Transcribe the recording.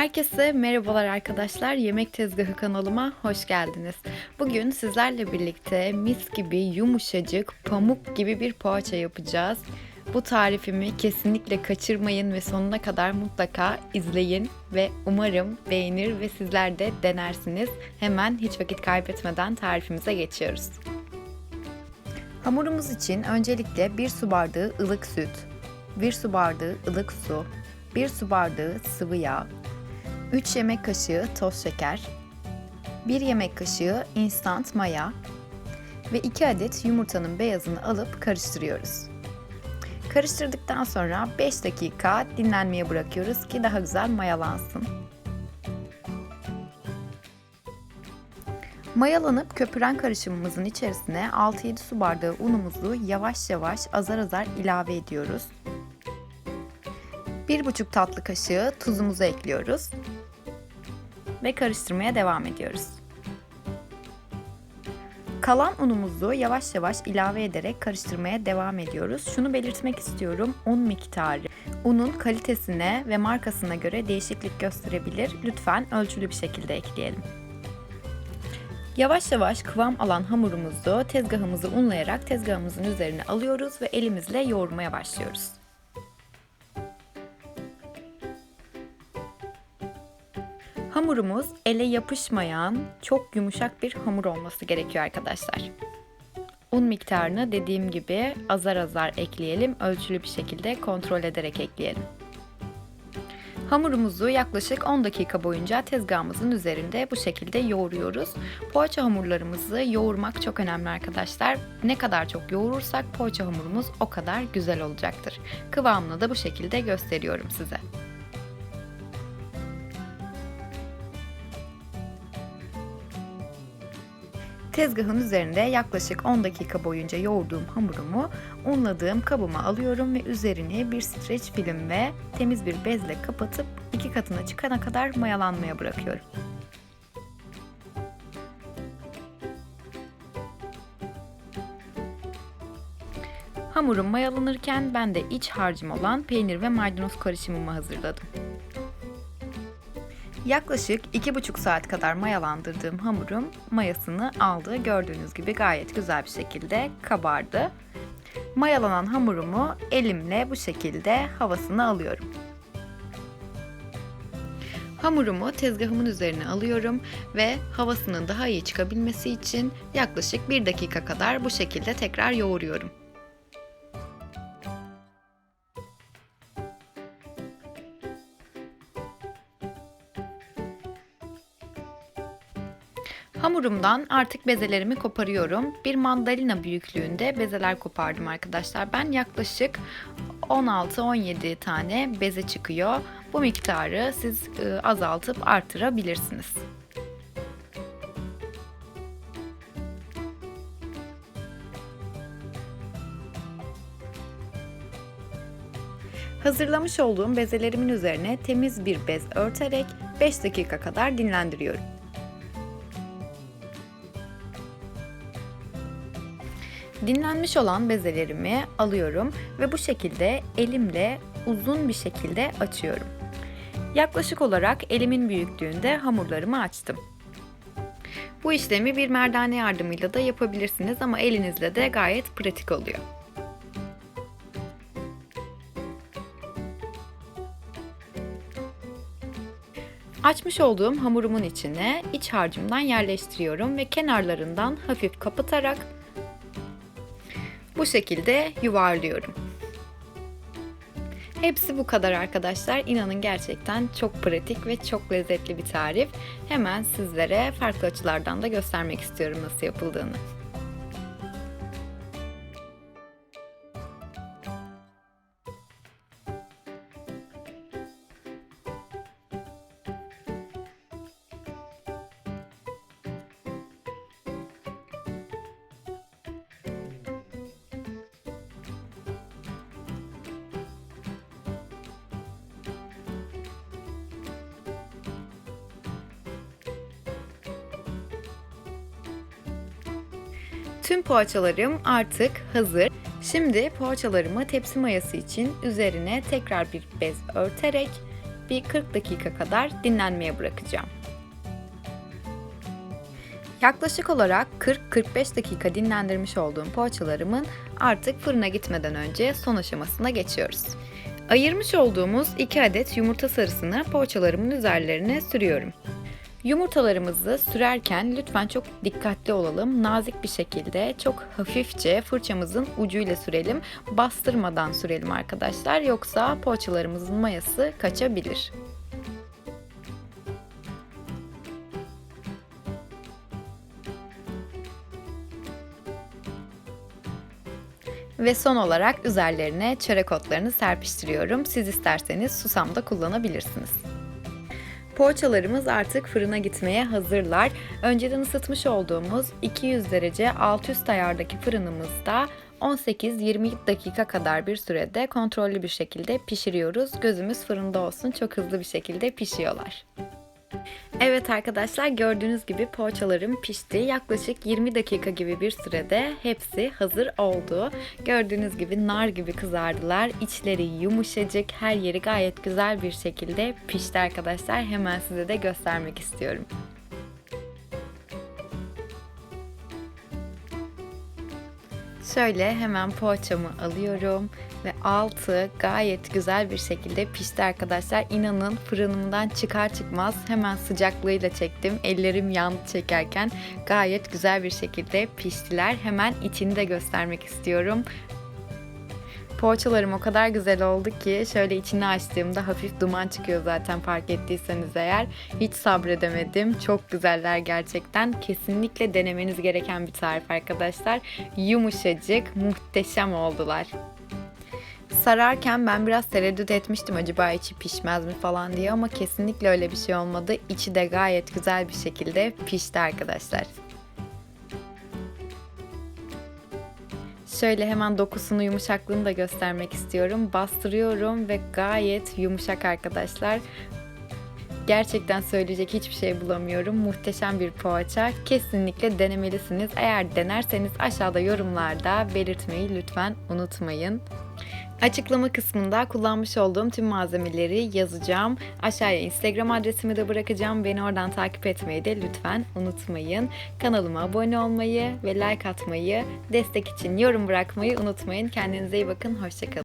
Herkese merhabalar arkadaşlar. Yemek Tezgahı kanalıma hoş geldiniz. Bugün sizlerle birlikte mis gibi yumuşacık, pamuk gibi bir poğaça yapacağız. Bu tarifimi kesinlikle kaçırmayın ve sonuna kadar mutlaka izleyin ve umarım beğenir ve sizler de denersiniz. Hemen hiç vakit kaybetmeden tarifimize geçiyoruz. Hamurumuz için öncelikle 1 su bardağı ılık süt, 1 su bardağı ılık su, 1 su bardağı sıvı yağ, 3 yemek kaşığı toz şeker, 1 yemek kaşığı instant maya ve 2 adet yumurtanın beyazını alıp karıştırıyoruz. Karıştırdıktan sonra 5 dakika dinlenmeye bırakıyoruz ki daha güzel mayalansın. Mayalanıp köpüren karışımımızın içerisine 6-7 su bardağı unumuzu yavaş yavaş azar azar ilave ediyoruz. 1,5 tatlı kaşığı tuzumuzu ekliyoruz ve karıştırmaya devam ediyoruz. Kalan unumuzu yavaş yavaş ilave ederek karıştırmaya devam ediyoruz. Şunu belirtmek istiyorum. Un miktarı unun kalitesine ve markasına göre değişiklik gösterebilir. Lütfen ölçülü bir şekilde ekleyelim. Yavaş yavaş kıvam alan hamurumuzu tezgahımızı unlayarak tezgahımızın üzerine alıyoruz ve elimizle yoğurmaya başlıyoruz. Hamurumuz ele yapışmayan, çok yumuşak bir hamur olması gerekiyor arkadaşlar. Un miktarını dediğim gibi azar azar ekleyelim, ölçülü bir şekilde kontrol ederek ekleyelim. Hamurumuzu yaklaşık 10 dakika boyunca tezgahımızın üzerinde bu şekilde yoğuruyoruz. Poğaça hamurlarımızı yoğurmak çok önemli arkadaşlar. Ne kadar çok yoğurursak poğaça hamurumuz o kadar güzel olacaktır. Kıvamını da bu şekilde gösteriyorum size. Tezgahın üzerinde yaklaşık 10 dakika boyunca yoğurduğum hamurumu unladığım kabıma alıyorum ve üzerini bir streç film ve temiz bir bezle kapatıp iki katına çıkana kadar mayalanmaya bırakıyorum. Hamurum mayalanırken ben de iç harcım olan peynir ve maydanoz karışımımı hazırladım. Yaklaşık 2,5 saat kadar mayalandırdığım hamurum mayasını aldı. Gördüğünüz gibi gayet güzel bir şekilde kabardı. Mayalanan hamurumu elimle bu şekilde havasını alıyorum. Hamurumu tezgahımın üzerine alıyorum ve havasının daha iyi çıkabilmesi için yaklaşık 1 dakika kadar bu şekilde tekrar yoğuruyorum. Hamurumdan artık bezelerimi koparıyorum. Bir mandalina büyüklüğünde bezeler kopardım arkadaşlar. Ben yaklaşık 16-17 tane beze çıkıyor. Bu miktarı siz ıı, azaltıp artırabilirsiniz. Hazırlamış olduğum bezelerimin üzerine temiz bir bez örterek 5 dakika kadar dinlendiriyorum. Dinlenmiş olan bezelerimi alıyorum ve bu şekilde elimle uzun bir şekilde açıyorum. Yaklaşık olarak elimin büyüklüğünde hamurlarımı açtım. Bu işlemi bir merdane yardımıyla da yapabilirsiniz ama elinizle de gayet pratik oluyor. Açmış olduğum hamurumun içine iç harcımdan yerleştiriyorum ve kenarlarından hafif kapatarak bu şekilde yuvarlıyorum. Hepsi bu kadar arkadaşlar. İnanın gerçekten çok pratik ve çok lezzetli bir tarif. Hemen sizlere farklı açılardan da göstermek istiyorum nasıl yapıldığını. Tüm poğaçalarım artık hazır. Şimdi poğaçalarımı tepsi mayası için üzerine tekrar bir bez örterek bir 40 dakika kadar dinlenmeye bırakacağım. Yaklaşık olarak 40-45 dakika dinlendirmiş olduğum poğaçalarımın artık fırına gitmeden önce son aşamasına geçiyoruz. Ayırmış olduğumuz 2 adet yumurta sarısını poğaçalarımın üzerlerine sürüyorum. Yumurtalarımızı sürerken lütfen çok dikkatli olalım. Nazik bir şekilde çok hafifçe fırçamızın ucuyla sürelim. Bastırmadan sürelim arkadaşlar. Yoksa poğaçalarımızın mayası kaçabilir. Ve son olarak üzerlerine çörek otlarını serpiştiriyorum. Siz isterseniz susam da kullanabilirsiniz. Poğaçalarımız artık fırına gitmeye hazırlar. Önceden ısıtmış olduğumuz 200 derece alt üst ayardaki fırınımızda 18-20 dakika kadar bir sürede kontrollü bir şekilde pişiriyoruz. Gözümüz fırında olsun çok hızlı bir şekilde pişiyorlar. Evet arkadaşlar gördüğünüz gibi poğaçalarım pişti. Yaklaşık 20 dakika gibi bir sürede hepsi hazır oldu. Gördüğünüz gibi nar gibi kızardılar. İçleri yumuşacık, her yeri gayet güzel bir şekilde pişti arkadaşlar. Hemen size de göstermek istiyorum. Şöyle hemen poğaçamı alıyorum ve altı gayet güzel bir şekilde pişti arkadaşlar. İnanın fırınımdan çıkar çıkmaz hemen sıcaklığıyla çektim. Ellerim yandı çekerken gayet güzel bir şekilde piştiler. Hemen içini de göstermek istiyorum. Poğaçalarım o kadar güzel oldu ki şöyle içini açtığımda hafif duman çıkıyor zaten fark ettiyseniz eğer. Hiç sabredemedim. Çok güzeller gerçekten. Kesinlikle denemeniz gereken bir tarif arkadaşlar. Yumuşacık, muhteşem oldular. Sararken ben biraz tereddüt etmiştim acaba içi pişmez mi falan diye ama kesinlikle öyle bir şey olmadı. İçi de gayet güzel bir şekilde pişti arkadaşlar. Şöyle hemen dokusunu, yumuşaklığını da göstermek istiyorum. Bastırıyorum ve gayet yumuşak arkadaşlar. Gerçekten söyleyecek hiçbir şey bulamıyorum. Muhteşem bir poğaça. Kesinlikle denemelisiniz. Eğer denerseniz aşağıda yorumlarda belirtmeyi lütfen unutmayın. Açıklama kısmında kullanmış olduğum tüm malzemeleri yazacağım. Aşağıya Instagram adresimi de bırakacağım. Beni oradan takip etmeyi de lütfen unutmayın. Kanalıma abone olmayı ve like atmayı, destek için yorum bırakmayı unutmayın. Kendinize iyi bakın. Hoşçakalın.